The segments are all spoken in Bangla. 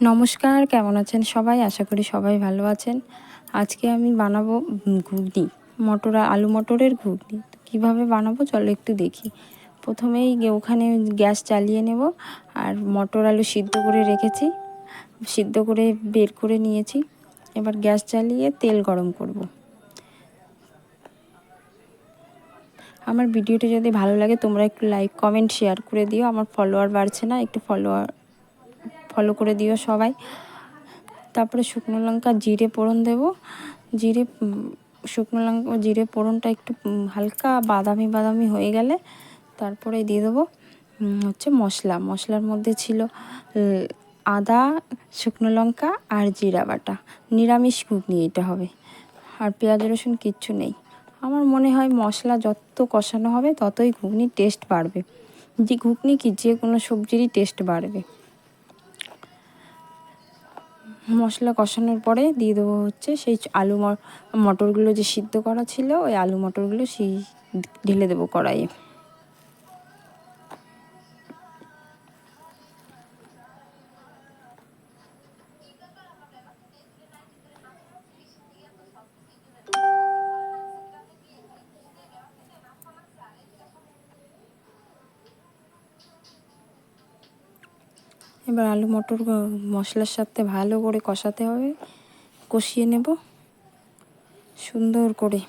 নমস্কার, কেমন আছেন সবাই? আশা করি সবাই ভালো আছেন। আজকে আমি বানাবো ঘুগনি, মটর, আলু মটরের ঘুগনি। কীভাবে বানাবো চলো একটু দেখি। প্রথমেই ওখানে গ্যাস চালিয়ে নেব আর মটর আলু সিদ্ধ করে রেখেছি। সিদ্ধ করে বের করে নিয়েছি। এবার গ্যাস চালিয়ে তেল গরম করব। আমার ভিডিওটি যদি ভালো লাগে তোমরা একটু লাইক কমেন্ট শেয়ার করে দিও। আমার ফলোয়ার বাড়ছে না, একটু ফলোয়ার ফলো করে দিও সবাই। তারপরে শুকনো লঙ্কা, জিরে পোড়ন দেব। জিরে শুকনো লঙ্কা, জিরে পোড়নটা একটু হালকা বাদামি বাদামি হয়ে গেলে তারপরে দিয়ে দেবো হচ্ছে মশলা। মশলার মধ্যে ছিল আদা, শুকনো লঙ্কা আর জিরা বাটা। নিরামিষ ঘুগনি এটা হবে। আর পেঁয়াজ, রসুন কিচ্ছু নেই। আমার মনে হয় মশলা যত কষানো হবে ততই ঘুগনির টেস্ট বাড়বে। যে ঘুগনি কি, যে কোনো সবজিরই টেস্ট বাড়বে। মশলা কষানোর পরে দিয়ে দেবো হচ্ছে সেই আলু মটরগুলো যে সিদ্ধ করা ছিল, ওই আলু মটরগুলো সেই ঢেলে দেবো কড়াইয়ে। এবার আলু মটর মশলার সাথে ভালো করে কষাতে হবে। কষিয়ে নেব। সুন্দর করে।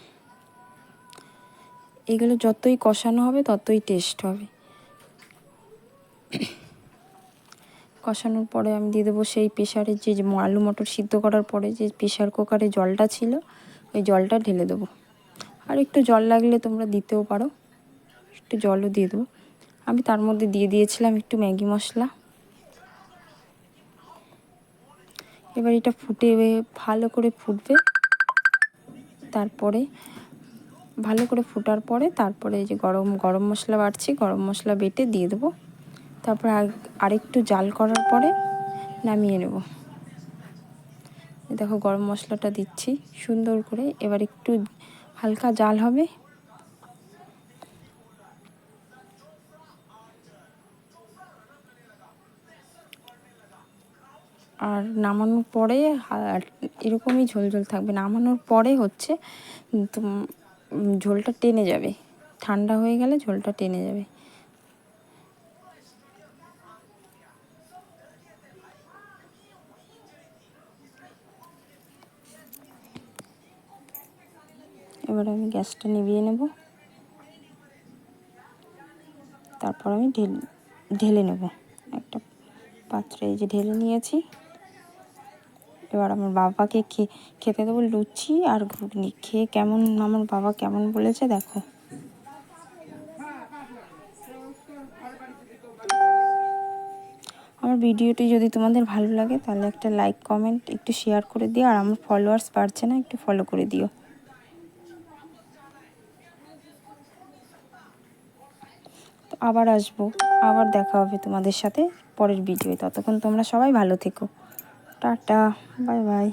এগুলো যতই কষানো হবে, ততই টেস্ট হবে। কষানোর পরে আমি দিয়ে দেবো সেই প্রেশারে যে আলু মটর সিদ্ধ করার পরে যে প্রেশার কুকারে জলটা ছিল, ওই জলটা ঢেলে দেবো। আর একটু জল লাগলে তোমরা দিতেও পারো। একটু জলও দিয়ে দেবো। আমি তার মধ্যে দিয়ে দিয়েছিলাম একটু ম্যাগি মশলা। এবার এটা ফুটে ভালো করে ফুটবে। তারপরে ভালো করে ফোটার পরে তারপরে এই যে গরম গরম মশলা বাড়ছি, গরম মশলা বেটে দিয়ে দেবো। তারপরে আর- আরেকটু জাল করার পরে নামিয়ে নেব। দেখো গরম মশলাটা দিচ্ছি সুন্দর করে। এবার একটু হালকা জাল হবে আর নামানোর পরে এরকমই ঝোল ঝোল থাকবে। নামানোর পরে হচ্ছে ঝোলটা টেনে যাবে। ঠান্ডা হয়ে গেলে ঝোলটা টেনে যাবে। এবার আমি গ্যাসটা নিভিয়ে নেব। তারপর আমি ঢেল ঢেলে নেব। একটা পাত্রে এই যে ঢেলে নিয়েছি। এবার আমার বাবাকে খেতে দেবো লুচি আর ঘুগনি। খেয়ে কেমন, আমার বাবা কেমন বলেছে দেখো। আমার ভিডিওটি যদি তোমাদের ভালো লাগে তাহলে একটা লাইক কমেন্ট একটু শেয়ার করে দিও আর আমার ফলোয়ার্স বাড়ছে না, একটু ফলো করে দিও। তো আবার আসব, আবার দেখা হবে তোমাদের সাথে পরের ভিডিও ততক্ষণ তোমরা সবাই ভালো থেকো। Tata bye bye